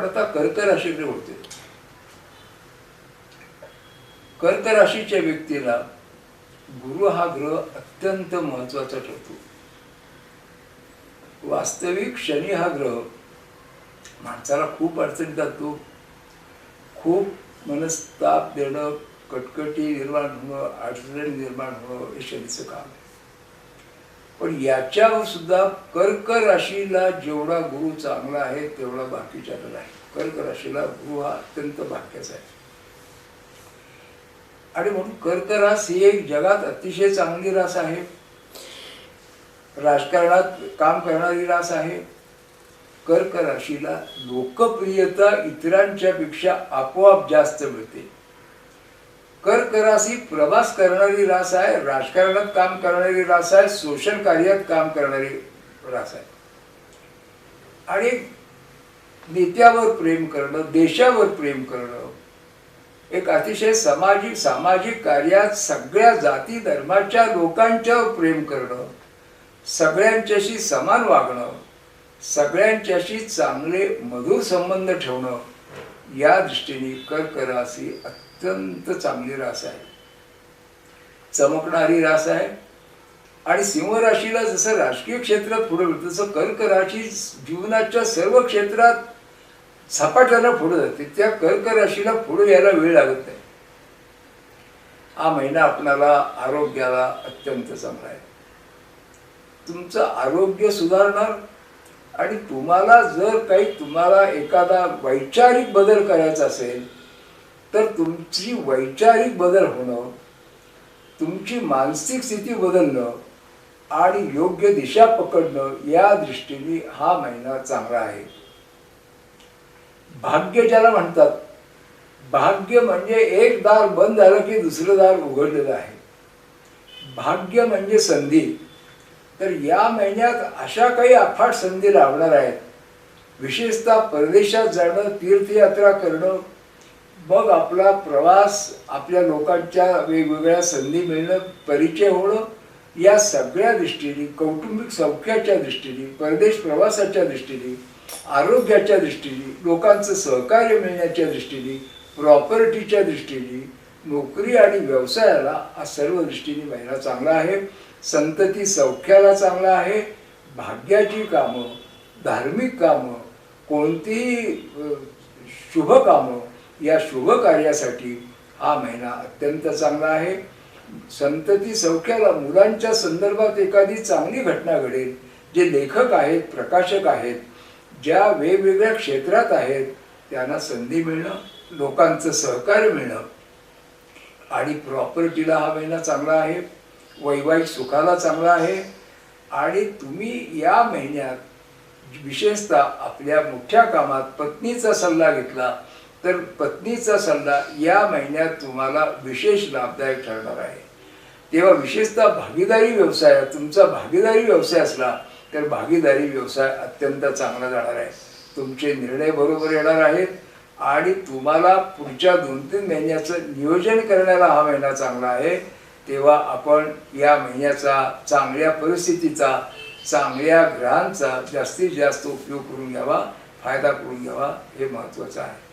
पडता कर्क राशीकडे होते कर्क राशीच्या व्यक्तीला गुरु हा ग्रह अत्यंत महत्त्वाचा ठरतो. वास्तविक शनी हा ग्रह माणसाला खूप अडचणी जातो खूप मनस्ताप देणं कटकटी निर्माण होणं अडचणी निर्माण होणं हे शनीचं काम आहे. पण याच्यावर सुद्धा कर्क राशीला जेवढा गुरु चांगला आहे तेवढा बाकीच्याला नाही. कर्क राशीला गुरु हा अत्यंत भाग्याचा आहे. आणि म्हणून कर्क रास ही एक जगात अतिशय चांगली रास आहे. राजकारणात काम करणारी रास आहे. कर्क राशीला लोकप्रियता इतरांच्या पेक्षा आपोआप जास्त मिळते. कर्करासी प्रवास करणारी रास आहे राजकारणात काम करणारी रास आहे सोशल कार्यात काम करणारी रास आहे. आणि नेत्यावर प्रेम करणं देशावर प्रेम करणं एक अतिशय सामाजिक सामाजिक कार्यात सगळ्या जाती धर्माच्या लोकांच्यावर प्रेम करणं सगळ्यांच्याशी समान वागणं सगळ्यांच्याशी चांगले मधुर संबंध ठेवणं या दृष्टीने कर्करासी अत्यंत चांगली रास आहे. चमकणारी रास आहे. आणि सिंह राशीला जसं राजकीय क्षेत्रात पुढे मिळतं तसं कर्क राशी जीवनाच्या सर्व क्षेत्रात झपाट्याला पुढे जाते. त्या कर्क राशीला पुढे यायला वेळ लागत नाही. हा महिना आपणाला आरोग्याला अत्यंत चांगला आहे. तुमचं आरोग्य सुधारणार आणि तुम्हाला जर काही तुम्हाला एखादा वैचारिक बदल करायचा असेल तर तुमची वैचारिक बदल होणं तुमची मानसिक स्थिती बदलणं आणि योग्य दिशा पकडणं या दृष्टीने हा महिना चांगला आहे. भाग्य ज्याला म्हणतात भाग्य म्हणजे एक दार बंद झालं की दुसरं दार उघडलेलं आहे. भाग्य म्हणजे संधी. तर या महिन्यात अशा काही अफाट संधी लाभणार आहेत. विशेषतः परदेशात जाणं तीर्थयात्रा करणं मग आपला प्रवास आपल्या लोकांच्या वेगवेगळ्या संधी मिळणं परिचय होणं या सगळ्या दृष्टीने कौटुंबिक सौख्याच्या दृष्टीने परदेश प्रवासाच्या दृष्टीने आरोग्याच्या दृष्टीने लोकांचं सहकार्य मिळण्याच्या दृष्टीने प्रॉपर्टीच्या दृष्टीने नोकरी आणि व्यवसायाला हा सर्व दृष्टीने महिना चांगला आहे संतती सौख्याला चांगला आहे भाग्याची कामं धार्मिक कामं कोणतीही शुभ कामं या शुभ कार्यासाठी हा महिना अत्यंत चांगला आहे. संतती सौख्याला मुलांच्या संदर्भात एखादी चांगली घटना घडेल जे लेखक आहेत प्रकाशक आहेत ज्या वेगवेगळ्या क्षेत्रात आहेत त्यांना संधी मिळणं लोकांचं सहकार्य मिळणं. आणि प्रॉपर्टीला हा महिना चांगला आहे वैवाहिक सुखाला चांगला आहे. आणि तुम्ही या महिन्यात विशेषतः आपल्या मोठ्या कामात पत्नीचा सल्ला घेतला तर पत्नीचा सल्ला या महिन्यात तुम्हाला विशेष लाभदायक ठरणार आहे. तेव्हा विशेषतः भागीदारी व्यवसाय तुमचा भागीदारी व्यवसाय असला तर भागीदारी व्यवसाय अत्यंत चांगला जाणार आहे. तुमचे निर्णय बरोबर येणार आहेत आणि तुम्हाला पुढच्या दोन तीन महिन्याचं नियोजन करण्याला हा महिना चांगला आहे. तेव्हा आपण या महिन्याचा चांगल्या परिस्थितीचा चांगल्या ग्रहांचा जास्तीत जास्त उपयोग करून घ्यावा फायदा करून घ्यावा हे महत्त्वाचं आहे.